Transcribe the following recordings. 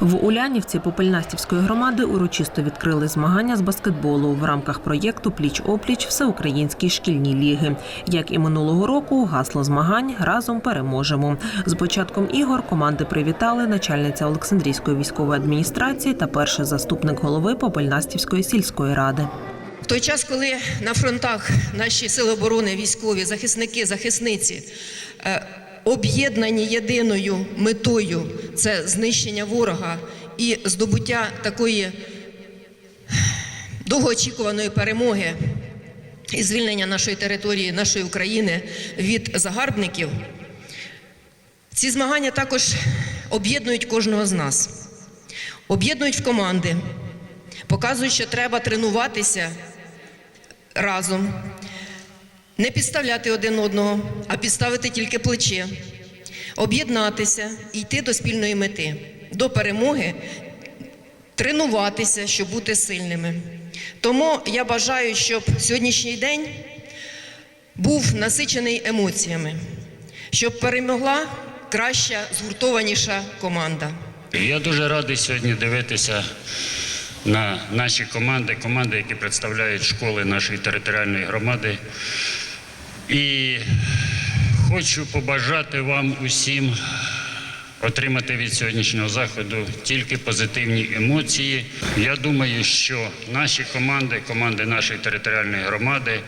В Улянівці Попельнастівської громади урочисто відкрили змагання з баскетболу в рамках проєкту Пліч опліч Всеукраїнські шкільні ліги. Як і минулого року, гасло змагань разом переможемо. З початком ігор команди привітали начальниця Олександрійської військової адміністрації та перший заступник голови Попельнастівської сільської ради. В той час, коли на фронтах наші сили оборони, військові, захисники, захисниці е, об'єднані єдиною метою це знищення ворога і здобуття такої довгоочікуваної перемоги і звільнення нашої території, нашої України від загарбників. Ці змагання також об'єднують кожного з нас, об'єднують в команди, показують, що треба тренуватися разом, не підставляти один одного, а підставити тільки плече, об'єднатися і йти до спільної мети, до перемоги, тренуватися, щоб бути сильними. Тому я бажаю, щоб сьогоднішній день був насичений емоціями, щоб перемогла краща, згуртованіша команда. Я дуже радий сьогодні дивитися на наші команди, команди, які представляють школи нашої територіальної громади. І хочу побажати вам усім отримати від сьогоднішнього заходу тільки позитивні емоції. Я думаю, що наші команди, команди нашої територіальної громади,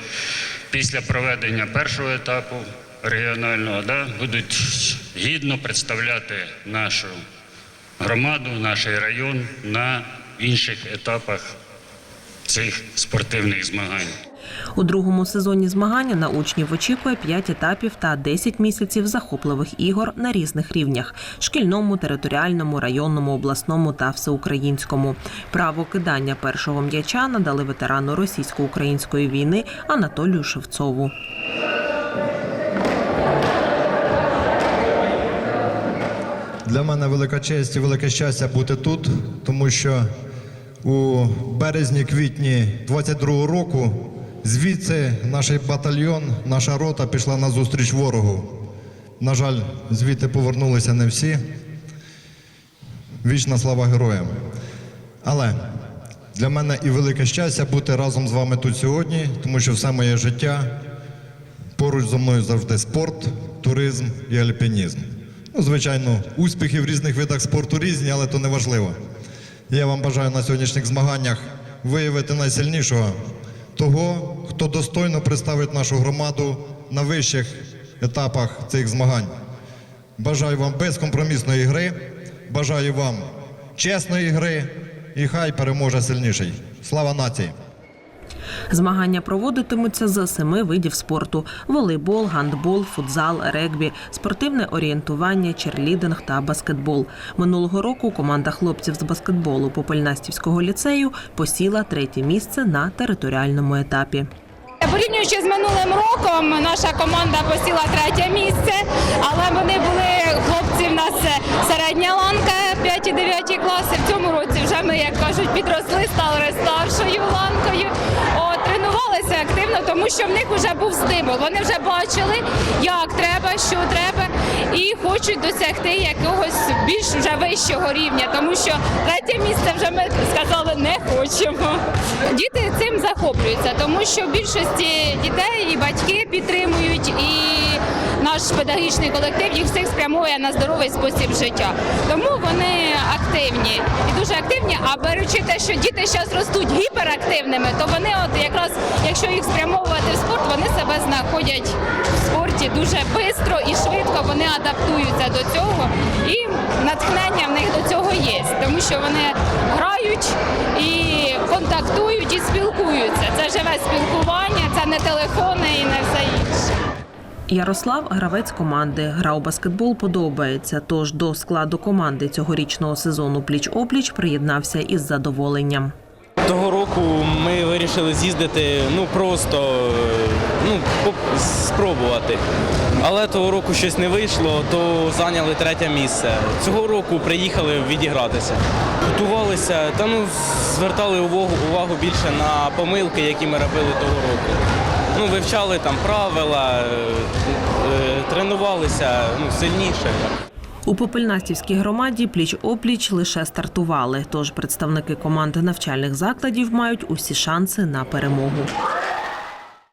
після проведення першого етапу регіонального, да, будуть гідно представляти нашу громаду, наш район на інших етапах цих спортивних змагань. У другому сезоні змагання на учнів очікує 5 етапів та 10 місяців захопливих ігор на різних рівнях: шкільному, територіальному, районному, обласному та всеукраїнському. Право кидання першого м'яча надали ветерану російсько-української війни Анатолію Шевцову. Для мене велика честь і велике щастя бути тут, тому що у березні-квітні 22-го року звідси наш батальйон, наша рота пішла на зустріч ворогу. На жаль, звідти повернулися не всі. Вічна слава героям. Але для мене і велике щастя бути разом з вами тут сьогодні, тому що все моє життя поруч зі мною завжди спорт, туризм і альпінізм. Ну, звичайно, успіхи в різних видах спорту різні, але то не важливо. Я вам бажаю на сьогоднішніх змаганнях виявити найсильнішого того, хто достойно представить нашу громаду на вищих етапах цих змагань. Бажаю вам безкомпромісної гри, бажаю вам чесної гри і хай переможе сильніший. Слава нації! Змагання проводитимуться з семи видів спорту: волейбол, гандбол, футзал, регбі, спортивне орієнтування, черлідинг та баскетбол. Минулого року команда хлопців з баскетболу Попельнастівського ліцею посіла третє місце на територіальному етапі. Порівнюючи з минулим роком, наша команда посіла третє місце, але вони були хлопці в нас середня ланка, 5-9 класи. В цьому році як кажуть, підросли, стали старшою ланкою. Тренувалися активно, тому що в них вже був стимул. Вони вже бачили, як треба, що треба, і хочуть досягти якогось більш вже вищого рівня, тому що третє місце вже ми сказали не хочемо. Діти цим захоплюються, тому що в більшості дітей і батьки підтримують, і наш педагогічний колектив їх всіх спрямує на здоровий спосіб життя. Тому вони активні дуже активні. А беручи те, що діти зараз ростуть гіперактивними, то вони, от якраз, якщо їх спрямовувати в спорт, вони себе знаходять в спорті дуже швидко і швидко. Вони адаптуються до цього, і натхнення в них до цього є, тому що вони грають і контактують і спілкуються. Це живе спілкування, це не телефони і не все інше. Ярослав гравець команди. Гра у баскетбол подобається. Тож до складу команди цьогорічного сезону пліч опліч приєднався із задоволенням. Того року ми вирішили з'їздити ну просто е, ну, спробувати. Але того року щось не вийшло, то зайняли третє місце. Цього року приїхали відігратися. Готувалися та ну звертали увагу, увагу більше на помилки, які ми робили того року. Ну, вивчали там правила, е, е, тренувалися ну, сильніше. У Попельнастівській громаді пліч-опліч лише стартували, тож представники команд навчальних закладів мають усі шанси на перемогу.